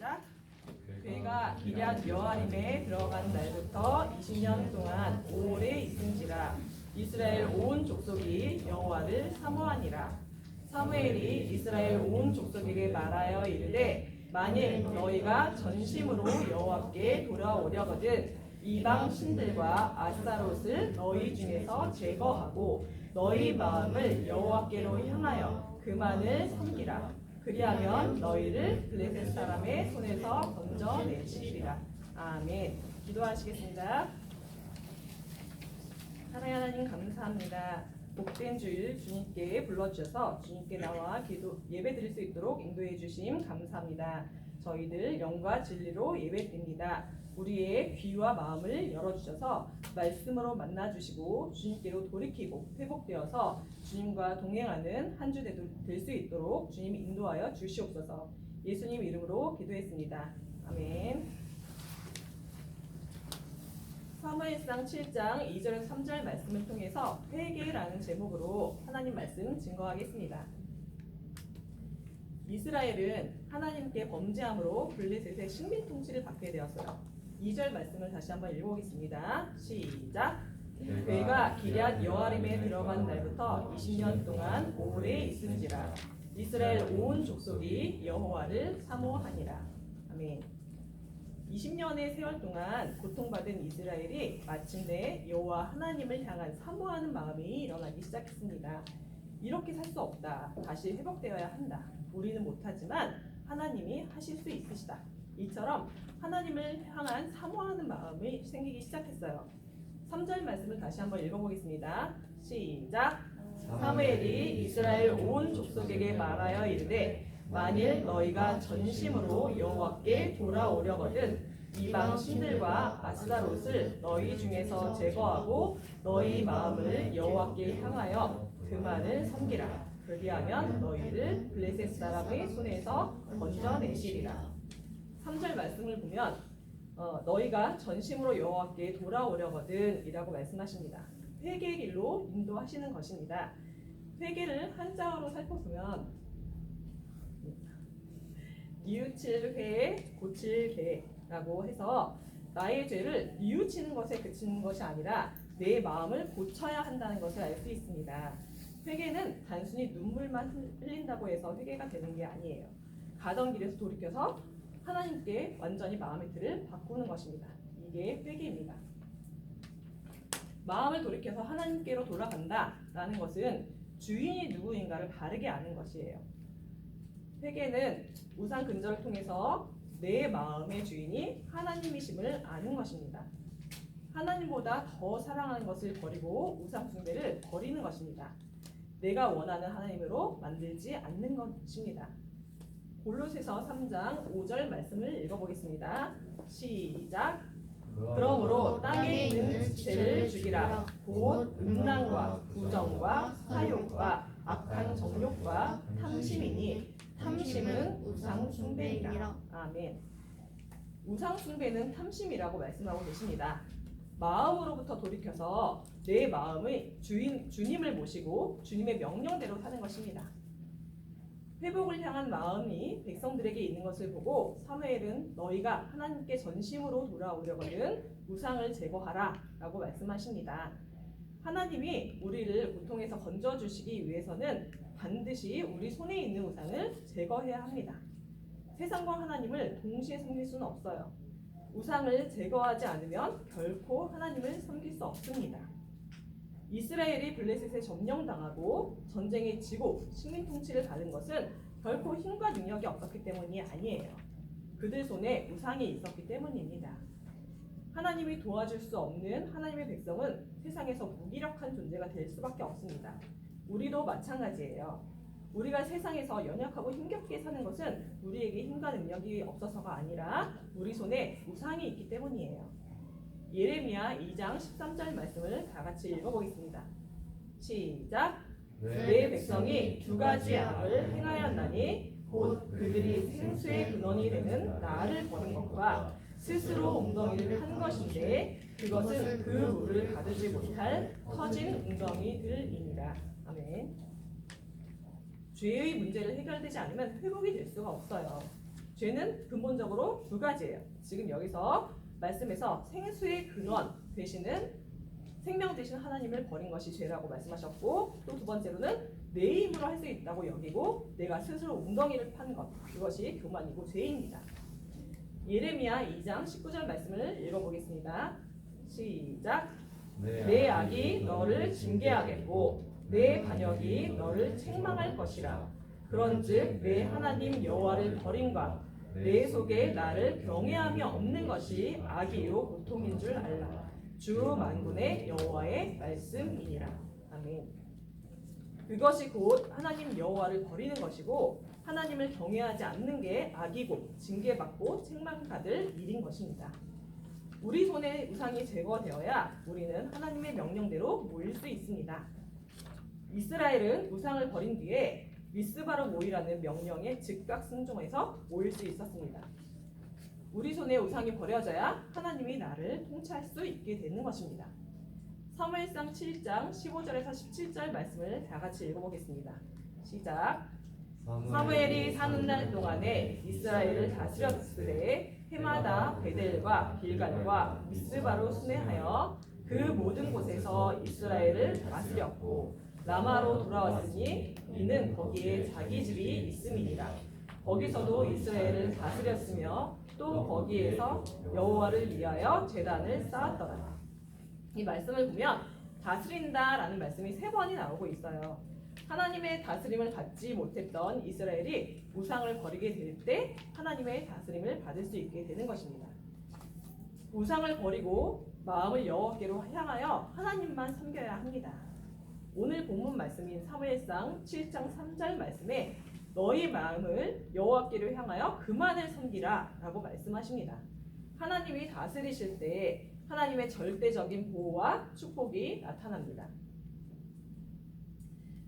시작. 그가 기럇 여아림에 들어간 날부터 20년 동안 오래 있은지라. 이스라엘 온 족속이 여호와를 사모하니라. 사무엘이 이스라엘 온 족속에게 말하여 이르되 만일 너희가 전심으로 여호와께 돌아오려거든 이방 신들과 아스타롯을 너희 중에서 제거하고 너희 마음을 여호와께로 향하여 그만을 섬기라 그리하면 너희를 블레셋 사람의 손에서 건져내시리라. 아멘. 기도하시겠습니다. 하나님 하나님 감사합니다. 복된 주일 주님께 불러주셔서 주님께 나와 기도 예배 드릴 수 있도록 인도해 주심 감사합니다. 저희들 영과 진리로 예배 드립니다. 우리의 귀와 마음을 열어주셔서 말씀으로 만나주시고 주님께로 돌이키고 회복되어서 주님과 동행하는 한 주 될 수 있도록 주님 인도하여 주시옵소서 예수님 이름으로 기도했습니다. 아멘. 사무엘상 7장 2절에서 3절 말씀을 통해서 회개라는 제목으로 하나님 말씀 증거하겠습니다. 이스라엘은 하나님께 범죄함으로 블레셋의 식민 통치를 받게 되었어요. 2절 말씀을 다시 한번 읽어보겠습니다. 시작. 그가 기럇 여아림에 들어간 날부터 20년 동안 오래 있은지라 이스라엘 온 족속이 여호와를 사모하니라. 아멘. 20년의 세월 동안 고통받은 이스라엘이 마침내 여호와 하나님을 향한 사모하는 마음이 일어나기 시작했습니다. 이렇게 살 수 없다. 다시 회복되어야 한다. 우리는 못하지만 하나님이 하실 수 있으시다. 이처럼 하나님을 향한 사모하는 마음이 생기기 시작했어요. 3절 말씀을 다시 한번 읽어보겠습니다. 시작. 사무엘이 이스라엘 온 족속에게 말하여 이르되 만일 너희가 전심으로 여호와께 돌아오려거든 이방 신들과 아스다롯을 너희 중에서 제거하고 너희 마음을 여호와께 향하여 그만을 섬기라 그리하면 너희를 블레셋 사람의 손에서 건져내시리라. 3절 말씀을 보면 어, 너희가 전심으로 여호와께 돌아오려거든 이라고 말씀하십니다. 회개의 길로 인도하시는 것입니다. 회개를 한자어로 살펴보면 뉘우칠 회, 고칠 개라고 해서 나의 죄를 뉘우치는 것에 그치는 것이 아니라 내 마음을 고쳐야 한다는 것을 알 수 있습니다. 회개는 단순히 눈물만 흘린다고 해서 회개가 되는 게 아니에요. 가던 길에서 돌이켜서 하나님께 완전히 마음의 틀을 바꾸는 것입니다. 이게 회개입니다. 마음을 돌이켜서 하나님께로 돌아간다라는 것은 주인이 누구인가를 바르게 아는 것이에요. 회개는 우상 근절을 통해서 내 마음의 주인이 하나님이심을 아는 것입니다. 하나님보다 더 사랑하는 것을 버리고 우상 숭배를 버리는 것입니다. 내가 원하는 하나님으로 만들지 않는 것입니다. 골로새서 3장 5절 말씀을 읽어보겠습니다. 시작. 그러므로 땅에 있는 지체를 죽이라. 곧 음란과 부정과 사욕과 악한 정욕과 탐심이니 탐심은 우상 숭배이라. 아멘. 우상 숭배는 탐심이라고 말씀하고 계십니다. 마음으로부터 돌이켜서 내 마음의 주인 주님을 모시고 주님의 명령대로 사는 것입니다. 회복을 향한 마음이 백성들에게 있는 것을 보고 사무엘은 너희가 하나님께 전심으로 돌아오려거든 우상을 제거하라라고 말씀하십니다. 하나님이 우리를 고통에서 건져 주시기 위해서는 반드시 우리 손에 있는 우상을 제거해야 합니다. 세상과 하나님을 동시에 섬길 수는 없어요. 우상을 제거하지 않으면 결코 하나님을 섬길 수 없습니다. 이스라엘이 블레셋에 점령당하고 전쟁에 지고 식민 통치를 받은 것은 결코 힘과 능력이 없었기 때문이 아니에요. 그들 손에 우상이 있었기 때문입니다. 하나님이 도와줄 수 없는 하나님의 백성은 세상에서 무기력한 존재가 될 수밖에 없습니다. 우리도 마찬가지예요. 우리가 세상에서 연약하고 힘겹게 사는 것은 우리에게 힘과 능력이 없어서가 아니라 우리 손에 우상이 있기 때문이에요. 예레미야 2장 13절 말씀을 다 같이 읽어보겠습니다. 시작. 내 백성이 두 가지 악을 행하였나니 곧 그들이 생수의 근원이 되는 나를 버린 것과 스스로 웅덩이를 한 것인데 그것은 그 물을 가두지 못할 터진 웅덩이들입니다. 아멘. 죄의 문제를 해결되지 않으면 회복이 될 수가 없어요. 죄는 근본적으로 두 가지예요. 지금 여기서 말씀에서 생수의 근원 되시는 생명 되신 하나님을 버린 것이 죄라고 말씀하셨고 또 두 번째로는 내 힘으로 할 수 있다고 여기고 내가 스스로 웅덩이를 판 것 그것이 교만이고 죄입니다. 예레미야 2장 19절 말씀을 읽어보겠습니다. 시작. 내 악이 너를 징계하겠고 내 반역이 너를 책망할 것이라. 그런즉 내 하나님 여호와를 버림과 내 속에 나를 경외함이 없는 것이 악이요 고통인 줄 알라. 주 만군의 여호와의 말씀이니라. 아멘. 그것이 곧 하나님 여호와를 버리는 것이고 하나님을 경외하지 않는 게 악이고 징계받고 책망받을 일인 것입니다. 우리 손에 우상이 제거되어야 우리는 하나님의 명령대로 모일 수 있습니다. 이스라엘은 우상을 버린 뒤에 미스바로 모이라는 명령에 즉각 순종해서 모일 수 있었습니다. 우리 손에 우상이 버려져야 하나님이 나를 통치할 수 있게 되는 것입니다. 사무엘상 7장 15절에서 17절 말씀을 다 같이 읽어보겠습니다. 시작. 사무엘이 사는 날 동안에 이스라엘을 다스렸으되 해마다 베델과 길갈과 미스바로 순회하여 그 모든 곳에서 이스라엘을 다스렸고 라마로 돌아왔으니 이는 거기에 자기 집이 있음이니라 거기서도 이스라엘을 다스렸으며 또 거기에서 여호와를 위하여 제단을 쌓았더라 이 말씀을 보면 다스린다라는 말씀이 세 번이 나오고 있어요. 하나님의 다스림을 받지 못했던 이스라엘이 우상을 버리게 될 때 하나님의 다스림을 받을 수 있게 되는 것입니다. 우상을 버리고 마음을 여호와께로 향하여 하나님만 섬겨야 합니다. 오늘 본문 말씀인 사무엘상 7장 3절 말씀에 너희 마음을 여호와께로 향하여 그만을 섬기라라고 말씀하십니다. 하나님이 다스리실 때 하나님의 절대적인 보호와 축복이 나타납니다.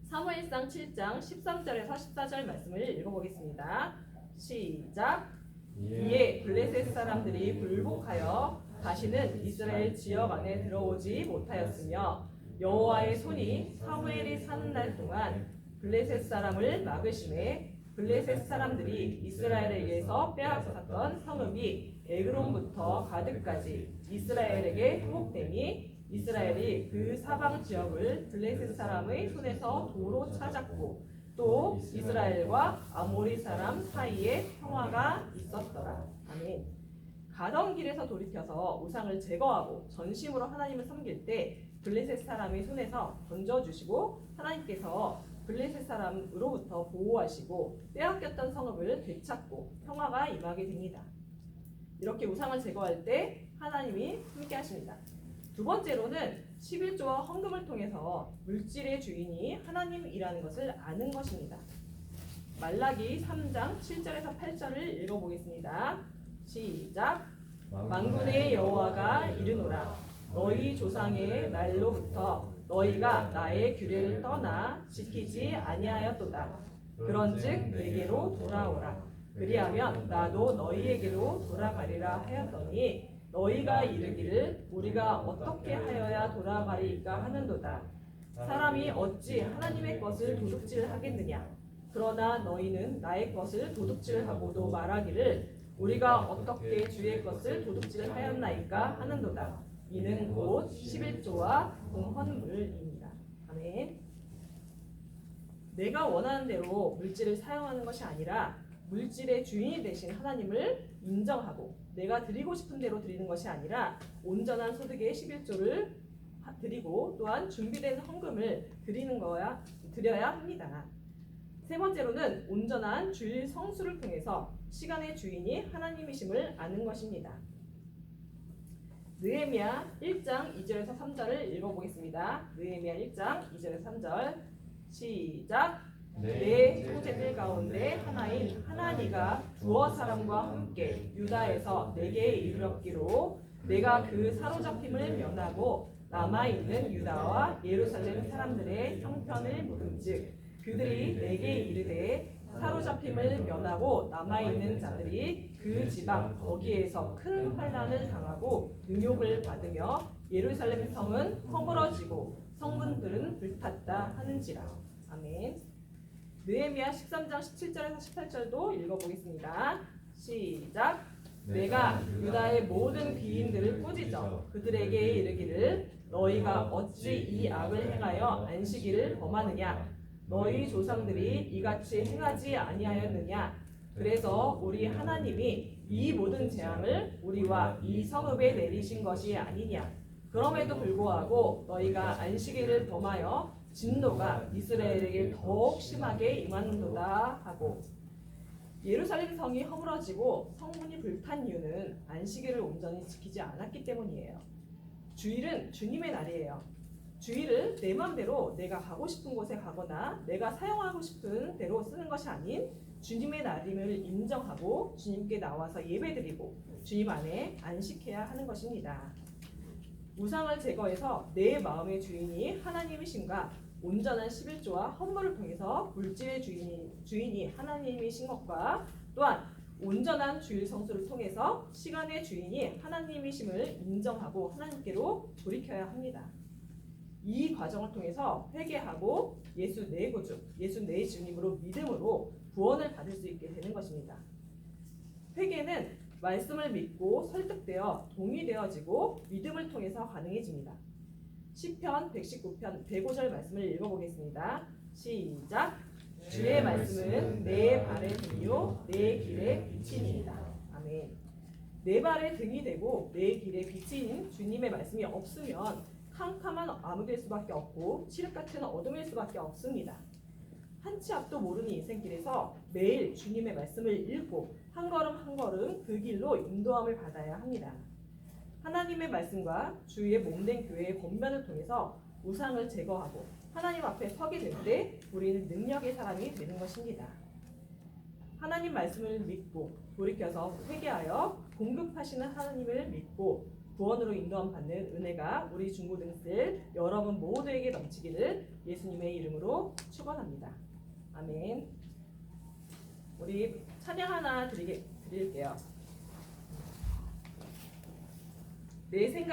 사무엘상 7장 13절에서 14절 말씀을 읽어보겠습니다. 시작. 이에 블레셋 사람들이 불복하여 다시는 이스라엘 지역 안에 들어오지 못하였으며 여호와의 손이 사무엘이 사는 날 동안 블레셋 사람을 막으심에 블레셋 사람들이 이스라엘에게서 빼앗았던 성읍이 에그론부터 가드까지 이스라엘에게 회복되니 이스라엘이 그 사방 지역을 블레셋 사람의 손에서 도로 찾았고 또 이스라엘과 아모리 사람 사이에 평화가 있었더라. 아멘. 가던 길에서 돌이켜서 우상을 제거하고 전심으로 하나님을 섬길 때 블레셋 사람의 손에서 던져주시고 하나님께서 블레셋 사람으로부터 보호하시고 빼앗겼던 성읍을 되찾고 평화가 임하게 됩니다. 이렇게 우상을 제거할 때 하나님이 함께 하십니다. 두 번째로는 11조와 헌금을 통해서 물질의 주인이 하나님이라는 것을 아는 것입니다. 말라기 3장 7절에서 8절을 읽어보겠습니다. 시작. 만군의 여호와가 이르노라 너희 조상의 날로부터 너희가 나의 규례를 떠나 지키지 아니하였도다. 그런즉 내게로 돌아오라. 그리하면 나도 너희에게로 돌아가리라 하였더니 너희가 이르기를 우리가 어떻게 하여야 돌아가리까 하는도다. 사람이 어찌 하나님의 것을 도둑질하겠느냐? 그러나 너희는 나의 것을 도둑질하고도 말하기를 우리가 어떻게 주의 것을 도둑질하였나이까 하는도다. 이는 곧 11조와 공헌물입니다. 아멘. 내가 원하는 대로 물질을 사용하는 것이 아니라 물질의 주인이 되신 하나님을 인정하고 내가 드리고 싶은 대로 드리는 것이 아니라 온전한 소득의 11조를 드리고 또한 준비된 헌금을 드리는 거야 드려야 합니다. 세 번째로는 온전한 주일 성수를 통해서 시간의 주인이 하나님이심을 아는 것입니다. 느헤미야 1장 2절에서 3절을 읽어보겠습니다. 느헤미야 1장 2절에서 3절 시작. 내 형제들 가운데 하나인 하나니가 두어 사람과 함께 유다에서 내게 이르렀기로 내가 그 사로잡힘을 면하고 남아 있는 유다와 예루살렘 사람들의 형편을 물은즉 그들이 내게 이르되 사로잡힘을 면하고 남아 있는 자들이 그 지방 거기에서 큰 환난을 당하고 능욕을 받으며 예루살렘 성은 허물어지고 성문들은 불탔다 하는지라 아멘. 느헤미야 13장 17절에서 18절도 읽어보겠습니다. 시작. 내가 유다의 모든 귀인들을 꾸짖어 그들에게 이르기를 너희가 어찌 이 악을 행하여 안식일을 범하느냐 너희 조상들이 이같이 행하지 아니하였느냐 그래서 우리 하나님이 이 모든 재앙을 우리와 이 성읍에 내리신 것이 아니냐 그럼에도 불구하고 너희가 안식일을 범하여 진노가 이스라엘에게 더욱 심하게 임하는도다 하고 예루살렘 성이 허물어지고 성문이 불탄 이유는 안식일을 온전히 지키지 않았기 때문이에요. 주일은 주님의 날이에요. 주일을 내 마음대로 내가 가고 싶은 곳에 가거나 내가 사용하고 싶은 대로 쓰는 것이 아닌 주님의 날임을 인정하고 주님께 나와서 예배드리고 주님 안에 안식해야 하는 것입니다. 우상을 제거해서 내 마음의 주인이 하나님이신가 온전한 11조와 헌물을 통해서 물질의 주인이, 주인이 하나님이신 것과 또한 온전한 주일 성수를 통해서 시간의 주인이 하나님이심을 인정하고 하나님께로 돌이켜야 합니다. 이 과정을 통해서 회개하고 예수 내 구주, 예수 내 주님으로 믿음으로 구원을 받을 수 있게 되는 것입니다. 회개는 말씀을 믿고 설득되어 동의되어지고 믿음을 통해서 가능해집니다. 시편 119편 105절 말씀을 읽어보겠습니다. 시작. 주의 말씀은 내 발의 등이요 내 길의 빛이니이다. 아멘. 내 발의 등이 되고 내 길의 빛인 주님의 말씀이 없으면 캄캄한 암흑일 수밖에 없고 칠흑 같은 어둠일 수밖에 없습니다. 한치 앞도 모르는 인생길에서 매일 주님의 말씀을 읽고 한 걸음 한 걸음 그 길로 인도함을 받아야 합니다. 하나님의 말씀과 주의 몸된 교회의 권면을 통해서 우상을 제거하고 하나님 앞에 서게 될 때 우리는 능력의 사람이 되는 것입니다. 하나님 말씀을 믿고 돌이켜서 회개하여 공급하시는 하나님을 믿고 구원으로 인도함 받는 은혜가 우리 중고등생 여러분 모두에게 넘치기를 예수님의 이름으로 축원합니다. 아멘. 우리 찬양 하나 드리게, 드릴게요. 내 생각